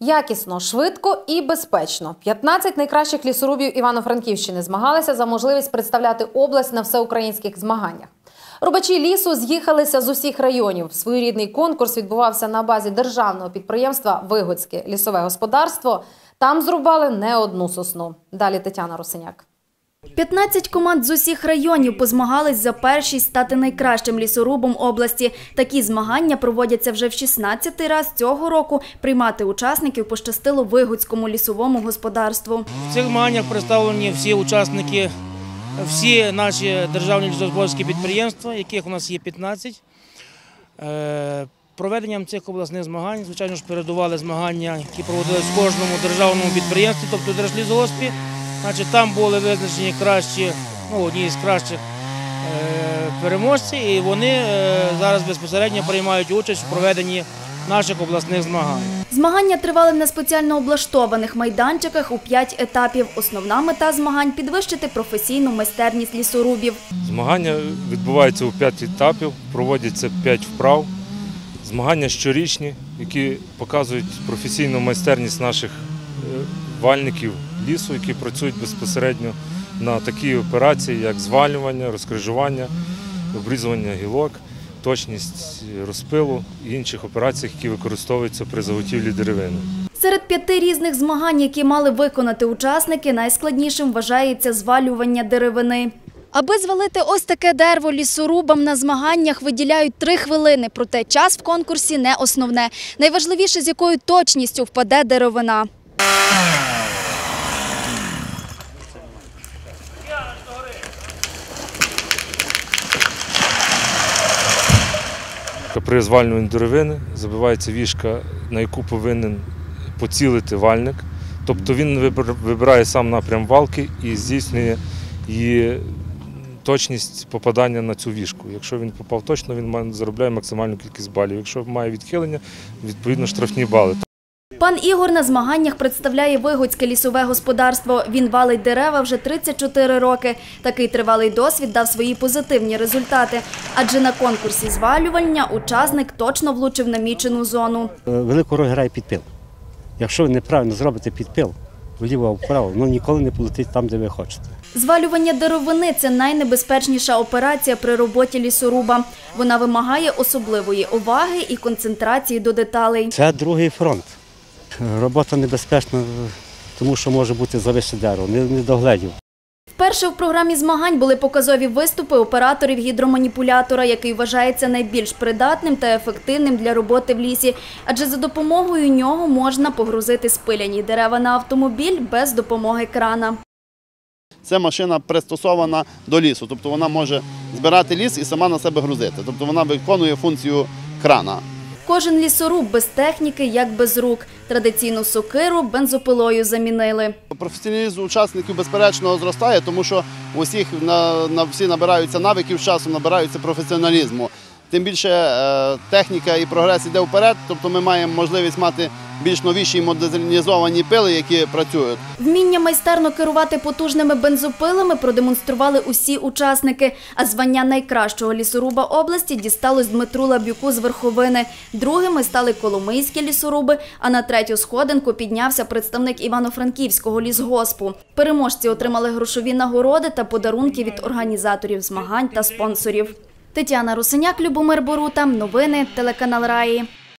Якісно, швидко і безпечно. 15 найкращих лісорубів Івано-Франківщини змагалися за можливість представляти область на всеукраїнських змаганнях. Рубачі лісу з'їхалися з усіх районів. Своєрідний конкурс відбувався на базі державного підприємства Вигодське лісове господарство. Там зрубали не одну сосну. Далі Тетяна Русиняк. 15 команд з усіх районів позмагались за першість стати найкращим лісорубом області. Такі змагання проводяться вже в 16-й раз цього року. Приймати учасників пощастило Вигодському лісовому господарству. В цих змаганнях представлені всі учасники, всі наші державні лісогосподарські підприємства, яких у нас є 15. Е, Проведенням цих обласних змагань, звичайно ж, передували змагання, які проводились в кожному державному підприємстві, тобто в Держлісгоспі. Значить, там були визначені кращі, ну, одні з кращих е, переможців, і вони е, зараз безпосередньо приймають участь у проведенні наших обласних змагань. Змагання тривали на спеціально облаштованих майданчиках у 5 етапів. Основна мета змагань – підвищити професійну майстерність лісорубів. Змагання відбуваються у п'ять етапів, проводяться п'ять вправ. Змагання щорічні, які показують професійну майстерність наших е, вальників лісу, які працюють безпосередньо на такі операції, як звалювання, розкрижування, обрізування гілок, точність розпилу і інших операціях, які використовуються при заготівлі деревини. Серед п'яти різних змагань, які мали виконати учасники, найскладнішим вважається звалювання деревини. Аби звалити ось таке дерево лісорубам на змаганнях виділяють три хвилини, проте час в конкурсі не основне. Найважливіше, з якою точністю впаде деревина. При звалюванні деревини забивається вішка, на яку повинен поцілити вальник. Тобто він вибирає сам напрям валки і здійснює її точність попадання на цю вішку. Якщо він попав точно, він заробляє максимальну кількість балів. Якщо має відхилення, відповідно штрафні бали. Пан Ігор на змаганнях представляє Вигодське лісове господарство. Він валить дерева вже 34 роки. Такий тривалий досвід дав свої позитивні результати. Адже на конкурсі звалювання учасник точно влучив намічену зону. Е, велику роль грає підпил. Якщо ви неправильно зробите підпил, вліво вправо, воно ніколи не полетить там, де ви хочете. Звалювання деревини – це найнебезпечніша операція при роботі лісоруба. Вона вимагає особливої уваги і концентрації до деталей. Це другий фронт. Робота небезпечна, тому що може бути завище дерево, не, не догледів. Вперше в програмі змагань були показові виступи операторів гідроманіпулятора, який вважається найбільш придатним та ефективним для роботи в лісі, адже за допомогою нього можна погрузити спиляні дерева на автомобіль без допомоги крана. Ця машина пристосована до лісу, тобто вона може збирати ліс і сама на себе грузити. Тобто вона виконує функцію крана. Кожен лісоруб без техніки, як без рук. Традиційну сокиру бензопилою замінили. Професіоналізм учасників безперечно зростає, тому що усіх на, на всі набираються навиків з часом, набираються професіоналізму. Тим більше е, техніка і прогрес іде вперед, тобто ми маємо можливість мати більш новіші модернізовані пили, які працюють. Вміння майстерно керувати потужними бензопилами продемонстрували усі учасники. А звання найкращого лісоруба області дісталось Дмитру Лабюку з Верховини. Другими стали коломийські лісоруби, а на третю сходинку піднявся представник Івано-Франківського лісгоспу. Переможці отримали грошові нагороди та подарунки від організаторів змагань та спонсорів. Тетяна Русиняк, Любомир Борута. Новини телеканал Раї.